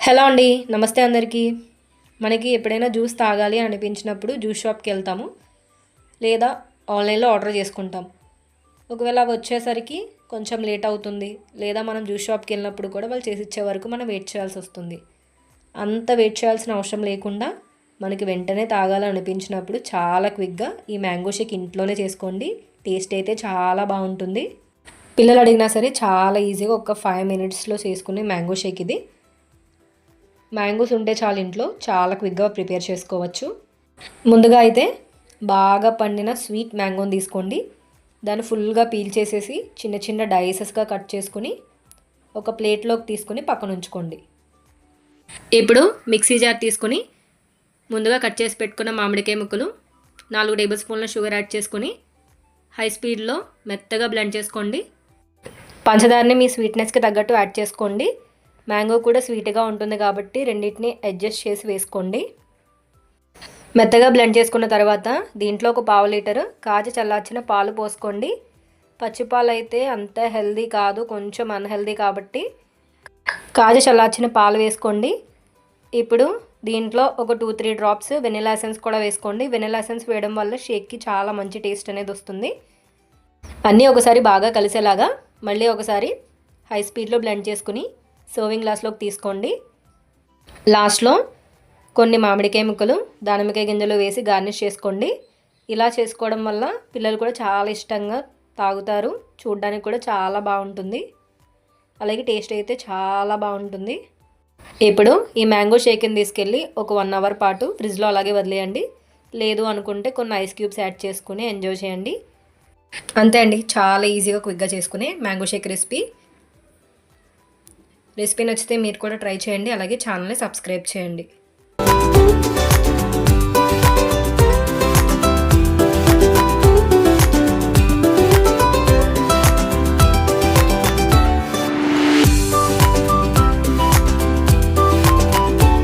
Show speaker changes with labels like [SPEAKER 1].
[SPEAKER 1] Hello అండి నమస్తే అందరికీ. మనకి ఎప్పుడైనా జ్యూస్ తాగాలి అని అనిపించినప్పుడు జ్యూస్ షాప్కి వెళ్తాము లేదా ఆన్లైన్లో ఆర్డర్ చేసుకుంటాం. ఒకవేళ అవి వచ్చేసరికి కొంచెం లేట్ అవుతుంది లేదా మనం జ్యూస్ షాప్కి వెళ్ళినప్పుడు కూడా వాళ్ళు చేసి ఇచ్చే వరకు మనం వెయిట్ చేయాల్సి వస్తుంది. అంత వెయిట్ చేయాల్సిన అవసరం లేకుండా మనకి వెంటనే తాగాలి అనిపించినప్పుడు చాలా క్విక్గా ఈ మ్యాంగో షేక్ ఇంట్లోనే చేసుకోండి టేస్ట్ అయితే చాలా బాగుంటుంది. పిల్లలు అడిగినా సరే చాలా ఈజీగా ఒక ఫైవ్ మినిట్స్లో చేసుకునే మ్యాంగో షేక్ ఇది. మ్యాంగోస్ ఉంటే చాలు ఇంట్లో. చాలా క్విక్గా ప్రిపేర్ చేసుకోవచ్చు. ముందుగా అయితే బాగా పండిన స్వీట్ మ్యాంగోని తీసుకోండి. దాన్ని ఫుల్గా పీల్ చేసేసి చిన్న చిన్న డైసెస్గా కట్ చేసుకుని ఒక ప్లేట్లోకి తీసుకుని పక్కన ఉంచుకోండి. ఇప్పుడు మిక్సీ జార్ తీసుకుని ముందుగా కట్ చేసి పెట్టుకున్న మామిడికాయ ముక్కలు నాలుగు టేబుల్ స్పూన్ల షుగర్ యాడ్ చేసుకుని హై స్పీడ్లో మెత్తగా బ్లెండ్ చేసుకోండి. పంచదారని మీ స్వీట్నెస్కి తగ్గట్టు యాడ్ చేసుకోండి. మ్యాంగో కూడా స్వీట్గా ఉంటుంది కాబట్టి రెండింటిని అడ్జస్ట్ చేసి వేసుకోండి. మెత్తగా బ్లెండ్ చేసుకున్న తర్వాత దీంట్లో ఒక పావు లీటర్ కాచి చల్లార్చిన పాలు పోసుకోండి. పచ్చిపాలు అయితే అంత హెల్దీ కాదు కొంచెం అన్హెల్దీ కాబట్టి కాజ చల్లార్చిన పాలు వేసుకోండి. ఇప్పుడు దీంట్లో ఒక two three drops vanilla essence కూడా వేసుకోండి. వెనిలా ఎసెన్స్ వేయడం వల్ల షేక్కి చాలా మంచి టేస్ట్ అనేది వస్తుంది. అన్నీ ఒకసారి బాగా కలిసేలాగా మళ్ళీ ఒకసారి హై స్పీడ్లో బ్లెండ్ చేసుకుని సర్వింగ్ గ్లాస్లోకి తీసుకోండి. లాస్ట్లో కొన్ని మామిడికాయ ముక్కలు దానిమ్మకాయ గింజలు వేసి గార్నిష్ చేసుకోండి. ఇలా చేసుకోవడం వల్ల పిల్లలు కూడా చాలా ఇష్టంగా తాగుతారు. చూడడానికి కూడా చాలా బాగుంటుంది. అలాగే టేస్ట్ అయితే చాలా బాగుంటుంది. ఇప్పుడు ఈ మ్యాంగో షేక్ని తీసుకెళ్ళి ఒక వన్ అవర్ పాటు ఫ్రిడ్జ్లో అలాగే వదిలేయండి. లేదు అనుకుంటే కొన్ని ఐస్ క్యూబ్స్ యాడ్ చేసుకుని ఎంజాయ్ చేయండి. అంతే అండి. చాలా ఈజీగా క్విక్గా చేసుకునే మ్యాంగో షేక్ రెసిపీ. రెసిపీ నచ్చితే మీరు కూడా ట్రై చేయండి. అలాగే ఛానల్ని సబ్స్క్రైబ్ చేయండి.